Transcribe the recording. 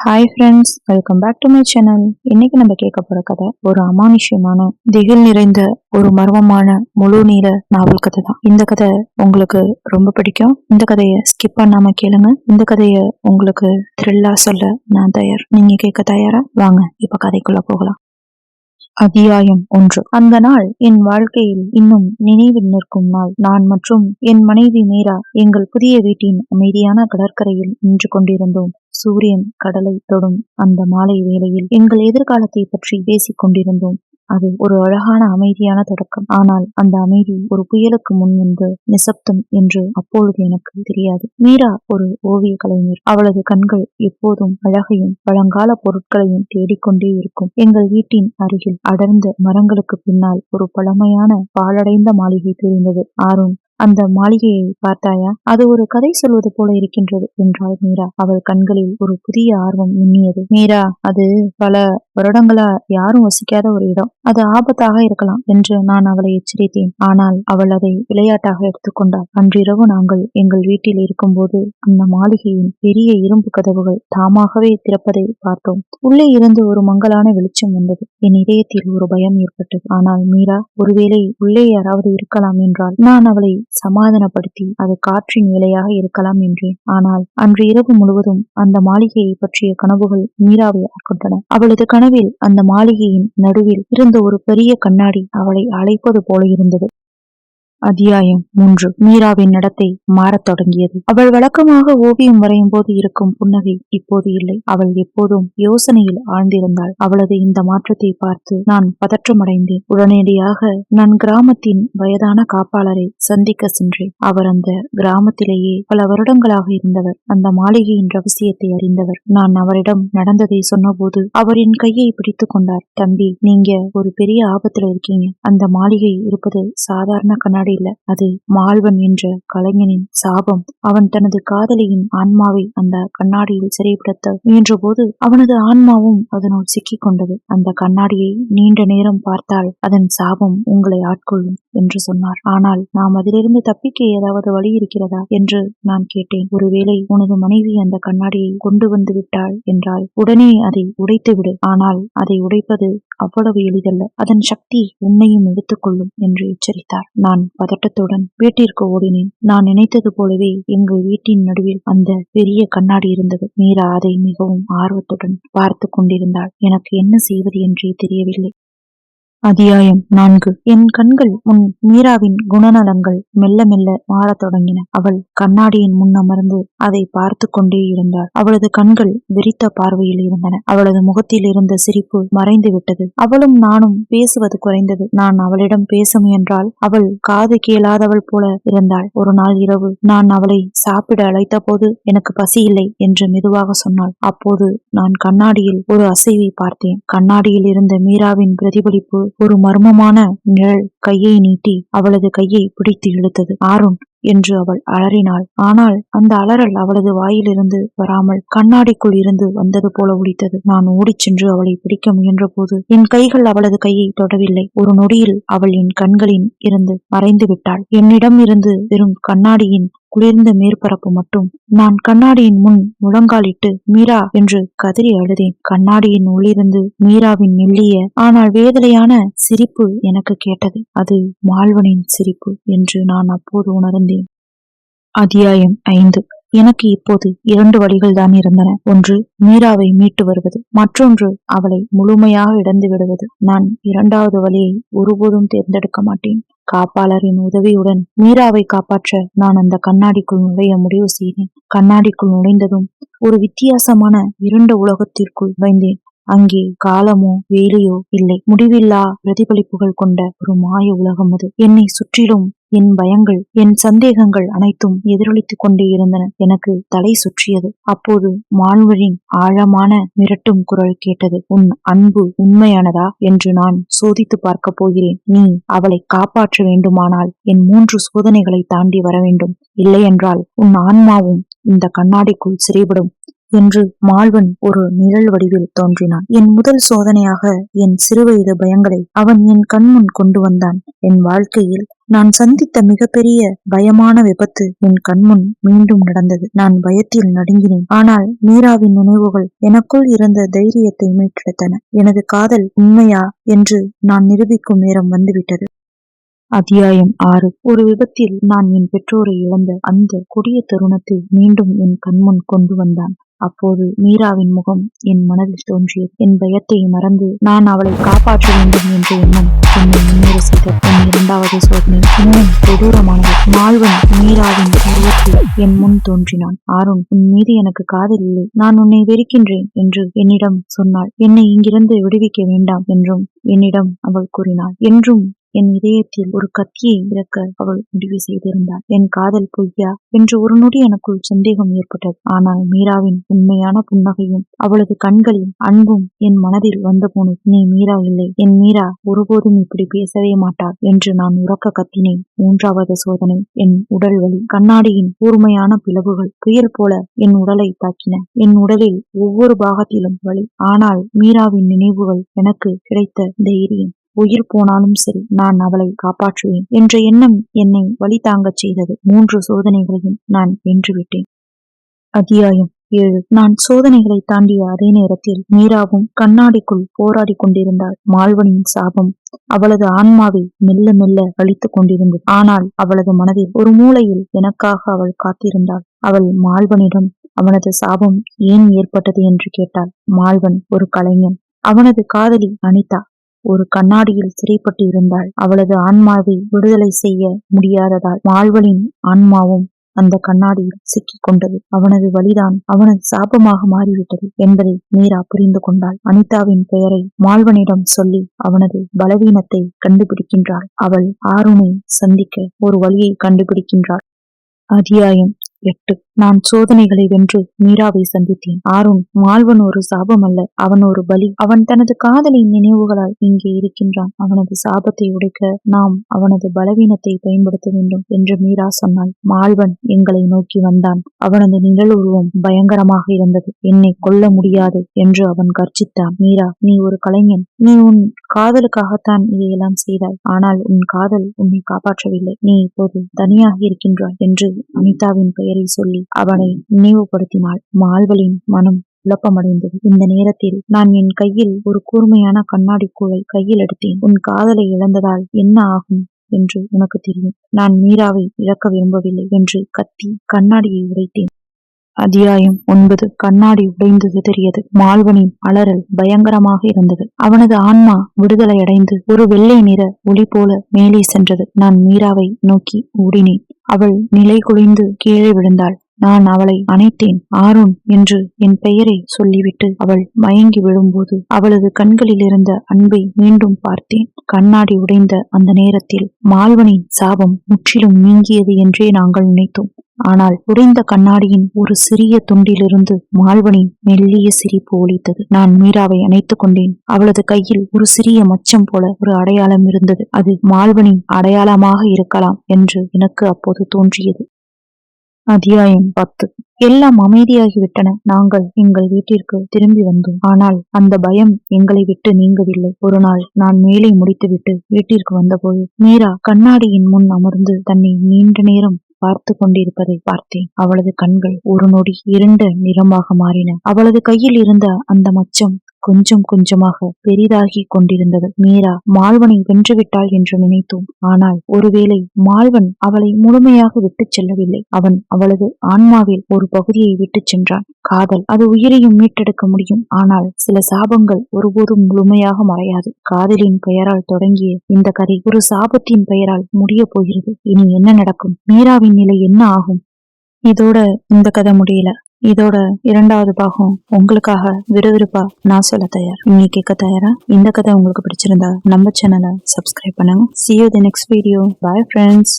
Hi friends welcome back to my channel இன்னைக்கு நம்ம கேட்க போற கதை ஒரு அமானுஷ்யமான திகில் நிறைந்த ஒரு மர்மமான முழு நீள நாவல் கதை தான். இந்த கதை உங்களுக்கு ரொம்ப பிடிக்கும். இந்த கதையை ஸ்கிப் பண்ணாம கேளுங்க. இந்த கதையை உங்களுக்கு த்ரில்லா சொல்ல நான் தயார். நீங்க கேட்க தயாரா? வாங்க இப்ப கதைக்குள்ள போகலாம். அத்தியாயம் ஒன்று. அந்த நாள் என் வாழ்க்கையில் இன்னும் நினைவில் நிற்கும் நாள். நான் மற்றும் என் மனைவி மீரா எங்கள் புதிய வீட்டின் அமைதியான கடற்கரையில் நின்று கொண்டிருந்தோம். சூரியன் கடலை தொடும் அந்த மாலை வேளையில் எங்கள் எதிர்காலத்தை பற்றி பேசிக் கொண்டிருந்தோம். அது ஒரு அழகான அமைதியான தொடக்கம். ஆனால் அந்த அமைதி ஒரு புயலுக்கு முன் வந்து நிசப்தம் என்று அப்பொழுது எனக்கு தெரியாது. மீரா ஒரு ஓவிய கலைஞர். அவளது கண்கள் எப்போதும் அழகையும் பழங்கால பொருட்களையும் தேடிக்கொண்டே இருக்கும். எங்கள் வீட்டின் அருகில் அடர்ந்த மரங்களுக்கு பின்னால் ஒரு பழமையான பாலடைந்த மாளிகை தெரிந்தது. ஆறும் அந்த மாளிகையை பார்த்தாயா? அது ஒரு கதை சொல்வது போல இருக்கின்றது என்றாள் மீரா. அவள் கண்களில் ஒரு புதிய ஆர்வம் மின்னியது மீரா அது பல வருடங்களா யாரும் வசிக்காத ஒரு இடம். அது ஆபத்தாக இருக்கலாம் என்று நான் அவளை எச்சரித்தேன். ஆனால் அவள் அதை விளையாட்டாக எடுத்துக்கொண்டாள். அன்றிரவு நாங்கள் எங்கள் வீட்டில் இருக்கும்போது அந்த மாளிகையின் பெரிய இரும்பு கதவுகள் தாமாகவே திறப்பதை பார்த்தோம். உள்ளே இருந்து ஒரு மங்கலான வெளிச்சம் வந்தது. என் இதயத்தில் ஒரு பயம் ஏற்பட்டது. ஆனால் மீரா ஒருவேளை உள்ளே யாராவது இருக்கலாம் என்றால் நான் அவளை சமாதானப்படுத்தி அது காற்றின் வேலையாக இருக்கலாம் என்றேன். ஆனால் அன்று இரவு முழுவதும் அந்த மாளிகையை பற்றிய கனவுகள் மீராவை ஆட்கொண்டன. அவளது கனவில் அந்த மாளிகையின் நடுவில் இருந்த ஒரு பெரிய கண்ணாடி அவளை அழைப்பது போல இருந்தது. அத்தியாயம் மூன்று. மீராவின் நடத்தை மாறத் தொடங்கியது. அவள் வழக்கமாக ஓவியம் வரையும் போது இருக்கும் புன்னகை இப்போது இல்லை. அவள் எப்போதும் யோசனையில் ஆழ்ந்திருந்தாள். அவளது இந்த மாற்றத்தை பார்த்து நான் பதற்றமடைந்தேன். உடனடியாக நான் கிராமத்தின் வயதான காப்பாளரை சந்திக்க சென்றேன். அவர் அந்த கிராமத்திலேயே பல வருடங்களாக இருந்தவர். அந்த மாளிகையின் ரகசியத்தை அறிந்தவர். நான் அவரிடம் நடந்ததை சொன்னபோது அவர் என் கையை பிடித்து கொண்டார். தம்பி நீங்க ஒரு பெரிய ஆபத்துல இருக்கீங்க. அந்த மாளிகை இருப்பது சாதாரண கண்ணாடி இல்ல அது மால்வன் என்ற கலைஞனின் சாபம். அவன் தனது காதலியின் ஆன்மாவை அந்த கண்ணாடியில் சிறைப்படுத்த முயன்ற போது அவனது ஆன்மாவும் அதனுள் சிக்கிக் கொண்டது அந்த கண்ணாடியை நீண்ட நேரம் பார்த்தால் அதன் சாபம் உங்களை ஆட்கொள்ளும் என்று சொன்னார். ஆனால் நாம் அதிலிருந்து தப்பிக்க ஏதாவது வழி இருக்கிறதா? என்று நான் கேட்டேன். ஒருவேளை உனது மனைவி அந்த கண்ணாடியை கொண்டு வந்து விட்டாள் என்றால் உடனே அதை உடைத்து விடு. ஆனால் அதை உடைப்பது அவ்வளவு எளிதல்ல. அதன் சக்தி உன்னையும் எடுத்துக்கொள்ளும் என்று எச்சரித்தார். நான் பதட்டத்துடன் வீட்டிற்கு ஓடினேன். நான் நினைத்தது போலவே எங்கள் வீட்டின் நடுவில் அந்த பெரிய கண்ணாடி இருந்தது. மீரா அதை மிகவும் ஆர்வத்துடன் பார்த்து கொண்டிருந்தாள். எனக்கு என்ன செய்வது என்றே தெரியவில்லை. அத்தியாயம் நான்கு. என் கண்கள் முன் மீராவின் குணநலங்கள் மெல்ல மெல்ல மாறத் தொடங்கின. அவள் கண்ணாடியின் முன் அமர்ந்து அதை பார்த்து கொண்டே இருந்தாள். அவளது கண்கள் விரித்த பார்வையில் இருந்தன. அவளது முகத்தில் இருந்த சிரிப்பு மறைந்து விட்டது. அவளும் நானும் பேசுவது குறைந்தது. நான் அவளிடம் பேச முயன்றால் அவள் காது கேளாதவள் போல இருந்தாள். ஒரு நாள் இரவு நான் அவளை சாப்பிட அழைத்த போது எனக்கு பசி இல்லை என்று மெதுவாக சொன்னாள். அப்போது நான் கண்ணாடியில் ஒரு அசைவை பார்த்தேன். கண்ணாடியில் இருந்த மீராவின் பிரதிபலிப்பு ஒரு மர்மமான நிழல் கையை நீட்டி அவளது கையை பிடித்து இழுத்தது. ஆருண்! என்று அவள் அலறினாள். ஆனால் அந்த அலறல் அவளது வாயிலிருந்து வராமல் கண்ணாடிக்குள் இருந்து வந்தது போல ஒழித்தது நான் ஓடிச் சென்று அவளை பிடிக்க முயன்ற போது என் கைகள் அவளது கையை தொடவில்லை. ஒரு நொடியில் அவள் என் கண்களின் இருந்து மறைந்து விட்டாள். என்னிடம் இருந்து வெறும் கண்ணாடியின் குளிர்ந்த மேற்பரப்பு மட்டும். நான் கண்ணாடியின் முன் முழங்காலிட்டு மீரா என்று கதறி அழுதேன். கண்ணாடியின் உள்ளிருந்து மீராவின் மெல்லிய ஆனால் வேதனையான சிரிப்பு எனக்கு கேட்டது. அது மால்வனின் சிரிப்பு என்று நான் அப்போது உணர்ந்தேன். அத்தியாயம் ஐந்து. எனக்கு இப்போது இரண்டு வழிகள் தான் இருந்தன. ஒன்று மீராவை மீட்டு வருவது. மற்றொன்று அவளை முழுமையாக இழந்து விடுவது. நான் இரண்டாவது வழியை ஒருபோதும் தேர்ந்தெடுக்க மாட்டேன். காப்பாளரின் உதவியுடன் மீராவை காப்பாற்ற நான் அந்த கண்ணாடிக்குள் நுழைய முடிவு செய்தேன். கண்ணாடிக்குள் நுழைந்ததும் ஒரு வித்தியாசமான இரண்டு உலகத்திற்குள் நுழைந்தேன். அங்கே காலமோ வேலையோ இல்லை. முடிவில்லா பிரதிபலிப்புகள் கொண்ட ஒரு மாய உலகம் அது. என்னை சுற்றிலும் என் பயங்கள் என் சந்தேகங்கள் அனைத்தும் எதிரொலித்துக் கொண்டே இருந்தன. எனக்கு தலை சுற்றியது. அப்போது மான்வழின் ஆழமான மிரட்டும் குரல் கேட்டது. உன் அன்பு உண்மையானதா என்று நான் சோதித்து பார்க்க போகிறேன். நீ அவளை காப்பாற்ற வேண்டுமானால் என் மூன்று சோதனைகளை தாண்டி வர வேண்டும். இல்லையென்றால் உன் ஆன்மாவும் இந்த கண்ணாடிக்குள் சிறைபடும். என்று மால்வன் ஒரு நிழல் வடிவில் தோன்றினான். என் முதல் சோதனையாக என் சிறுவயது பயங்களை அவன் என் கண்முன் கொண்டு வந்தான். என் வாழ்க்கையில் நான் சந்தித்த மிகப்பெரிய பயமான விபத்து என் கண்முன் மீண்டும் நடந்தது. நான் பயத்தில் நடுங்கினேன். ஆனால் மீராவின் நினைவுகள் எனக்குள் இருந்த தைரியத்தை மீட்டெடுத்தன. எனது காதல் உண்மையா என்று நான் நிரூபிக்கும் நேரம் வந்துவிட்டது. அத்தியாயம் ஆறு. ஒரு விபத்தில் நான் என் பெற்றோரை இழந்த அந்த கொடிய தருணத்தை மீண்டும் என் கண்முன் கொண்டு வந்தான். அப்போது மீராவின் முகம் என் மனதில் தோன்றியது. என் பயத்தை மறந்து நான் அவளை காப்பாற்ற வேண்டும் என்ற எண்ணம் என்னை முன்னேற செய்தது. என் இரண்டாவது சோதனை இன்னும் கொடூரமானது. மால்வன் மீராவின் உருவத்தில் என் முன் தோன்றினான். ஆருண் உன் மீது எனக்கு காதல் இல்லை. நான் உன்னை வெறுக்கின்றேன் என்று என்னிடம் சொன்னாள். என்னை இங்கிருந்து விடுவிக்க வேண்டாம் என்றும் என்னிடம் அவள் கூறினாள். என்றும் என் இதயத்தில் ஒரு கத்தியை இறக்க அவள் முடிவு செய்திருந்தாள். என் காதல் பொய்யா? என்று ஒரு நொடி எனக்குள் சந்தேகம் ஏற்பட்டது. ஆனால் மீராவின் உண்மையான புன்னகையும் அவளது கண்களில் அன்பும் என் மனதில் வந்த போனது நீ மீரா இல்லை. என் மீரா ஒருபோதும் இப்படி பேசவே மாட்டாள் என்று நான் உறக்க கத்தினேன். மூன்றாவது சோதனை என் உடல் வலி. கண்ணாடியின் கூர்மையான பிளவுகள் புயல் போல என் உடலை தாக்கின. என் உடலில் ஒவ்வொரு பாகத்திலும் வலி. ஆனால் மீராவின் நினைவுகள் எனக்கு கிடைத்த தைரியம். உயிர் போனாலும் சரி நான் அவளை காப்பாற்றுவேன் என்ற எண்ணம் என்னை வழி தாங்கச் செய்தது. மூன்று சோதனைகளையும் நான் வென்றுவிட்டேன். அத்தியாயம் ஏழு. நான் சோதனைகளை தாண்டிய அதே நேரத்தில் மீராவும் கண்ணாடிக்குள் போராடி கொண்டிருந்தாள். மால்வனின் சாபம் அவளது ஆன்மாவை மெல்ல மெல்ல அழித்துக் கொண்டிருந்தது. ஆனால் அவளது மனதில் ஒரு மூலையில் எனக்காக அவள் காத்திருந்தாள். அவள் மால்வனிடம் அவனது சாபம் ஏன் ஏற்பட்டது? என்று கேட்டாள். மால்வன் ஒரு கலைஞன். அவனது காதலி அனிதா. ஒரு கண்ணாடியில் சிறைப்பட்டு இருந்தாள் அவளது ஆன்மாவை விடுதலை செய்ய முடியாததால் மால்வனின் ஆன்மாவும் அந்த கண்ணாடியில் சிக்கிக் கொண்டது. அவனது வழிதான் அவனது சாபமாக மாறிவிட்டது என்பதை மீரா புரிந்து கொண்டாள். அனிதாவின் பெயரை மால்வனிடம் சொல்லி அவனது பலவீனத்தை கண்டுபிடிக்கின்றாள். அவள் ஆருணை சந்திக்க ஒரு வழியை கண்டுபிடிக்கின்றாள். அத்தியாயம் எட்டு. நான் சோதனைகளை வென்று மீராவை சந்தித்தேன். ஆறும் மால்வன் ஒரு சாபம் அல்ல அவன் ஒரு பலி. அவன் தனது காதலின் நினைவுகளால் இங்கே இருக்கின்றான். அவனது சாபத்தை உடைக்க நாம் அவனது பலவீனத்தை பயன்படுத்த வேண்டும் என்று மீரா சொன்னாள். மால்வன் எங்களை நோக்கி வந்தான். அவனது நிழல் உருவம் பயங்கரமாக இருந்தது. என்னை கொல்ல முடியாது என்று அவன் கர்ஜித்தான். மீரா நீ ஒரு கலைஞன். நீ உன் காதலுக்காகத்தான் இதையெல்லாம் செய்தாய். ஆனால் உன் காதல் உன்னை காப்பாற்றவில்லை. நீ இப்போது தனியாக இருக்கின்றாய் என்று அனிதாவின் பெயரை சொல்லி அவனை நினைவுபடுத்தினாள். மால்வலின் மனம் குழப்பமடைந்தது. இந்த நேரத்தில் நான் என் கையில் ஒரு கூர்மையான கண்ணாடி கூழை கையில் எடுத்தேன். உன் காதலை இழந்ததால் என்ன ஆகும் என்று உனக்கு தெரியும். நான் மீராவை இழக்க விரும்பவில்லை என்று கத்தி கண்ணாடியை உடைத்தேன். அத்தியாயம் ஒன்பது. கண்ணாடி உடைந்து சிதறியது. மால்வனின் அலறல் பயங்கரமாக இருந்தது. அவனது ஆன்மா விடுதலை அடைந்து ஒரு வெள்ளை நிற ஒளி போல மேலே சென்றது. நான் மீராவை நோக்கி ஓடினேன். அவள் நிலை குலைந்து கீழே விழுந்தாள். நான் அவளை அணைத்தேன் ஆரோன் என்று என் பெயரை சொல்லிவிட்டு அவள் மயங்கி விழும்போது அவளது கண்களில் இருந்த அன்பை மீண்டும் பார்த்தேன். கண்ணாடி உடைந்த அந்த நேரத்தில் மால்வனின் சாபம் முற்றிலும் நீங்கியது என்றே நாங்கள் நினைத்தோம். ஆனால் உடைந்த கண்ணாடியின் ஒரு சிறிய துண்டிலிருந்து மால்வனின் மெல்லிய சிரிப்பு ஒலித்தது நான் மீராவை அணைத்துக் கொண்டேன். அவளது கையில் ஒரு சிறிய மச்சம் போல ஒரு அடையாளம் இருந்தது. அது மால்வனின் அடையாளமாக இருக்கலாம் என்று எனக்கு அப்போது தோன்றியது. அத்தியாயம் பத்து. எல்லாம் அமைதியாகிவிட்டன. நாங்கள் எங்கள் வீட்டிற்கு திரும்பி வந்தோம். ஆனால் அந்த பயம் எங்களை விட்டு நீங்கவில்லை. ஒரு நாள் நான் மேலே முடித்துவிட்டு வீட்டிற்கு வந்தபோது மீரா கண்ணாடியின் முன் அமர்ந்து தன்னை நீண்ட நேரம் பார்த்து கொண்டிருப்பதை பார்த்தேன். அவளது கண்கள் ஒரு நொடி இருண்ட நிறமாக மாறின. அவளது கையில் இருந்த அந்த மச்சம் கொஞ்சம் கொஞ்சமாக பெரிதாகி கொண்டிருந்தது. மீரா மால்வனை வென்றுவிட்டாள் என்று நினைத்தோம். ஆனால் ஒருவேளை மால்வன் அவளை முழுமையாக விட்டுச் செல்லவில்லை. அவன் அவளது ஆன்மாவில் ஒரு பகுதியை விட்டுச் சென்றான். காதல் அது உயிரையும் மீட்டெடுக்க முடியும். ஆனால் சில சாபங்கள் ஒருபோதும் முழுமையாக மறையாது. காதலின் பெயரால் தொடங்கிய இந்த கதை ஒரு சாபத்தின் பெயரால் முடிய போகிறது. இனி என்ன நடக்கும்? மீராவின் நிலை என்ன ஆகும்? இதோட இந்த கதை முடியல. இதோட இரண்டாவது பாகம் உங்களுக்காக விறுவிறுப்பா நான் சொல்ல தயார். நீங்க கேட்க தயாரா? இந்த கதை உங்களுக்கு பிடிச்சிருந்தா நம்ம சேனலை சப்ஸ்கிரைப் பண்ணுங்க. See you the next video bye friends